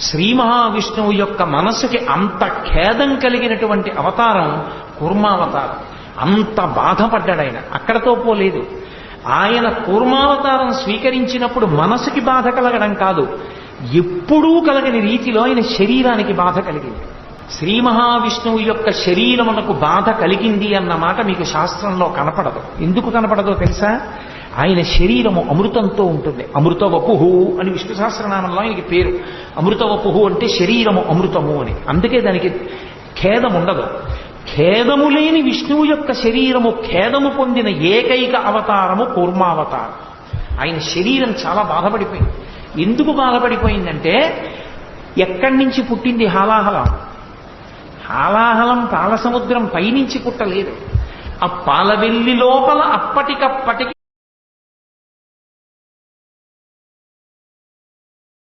శ్రీ మహావిష్ణువు యొక్క మనసుకి అంత ఖేదం కలిగినటువంటి అవతారం కూర్మావతారం. అంత బాధపడ్డాడు ఆయన అక్కడతో పోలేదు. ఆయన కూర్మావతారం స్వీకరించినప్పుడు మనసుకి బాధ కలగడం కాదు. ఎప్పుడూ కలగని రీతిలో ఆయన శరీరానికి బాధ కలిగింది. శ్రీ మహావిష్ణువు యొక్క శరీరమునకు బాధ కలిగింది అన్న మాట మీకు శాస్త్రంలో కనపడదు. ఎందుకు కనపడదో తెలుసా? ఆయన శరీరము అమృతంతో ఉంటుంది. అమృత వపుహు అని విష్ణు సహస్రనామంలో ఆయనకి పేరు. అమృతవపుహు అంటే శరీరము అమృతము అని. అందుకే దానికి ఖేదం ఉండదు. ఖేదము లేని విష్ణువు యొక్క శరీరము ఖేదము పొందిన ఏకైక అవతారము కూర్మావతారం. ఆయన శరీరం చాలా బాధపడిపోయింది. ఎందుకు బాధపడిపోయిందంటే ఎక్కడి నుంచి పుట్టింది హాలాహలం? హాలాహలం పాలసముద్రం పైనుంచి పుట్టలేదు. ఆ పాలవెల్లి లోపల అప్పటికప్పటికి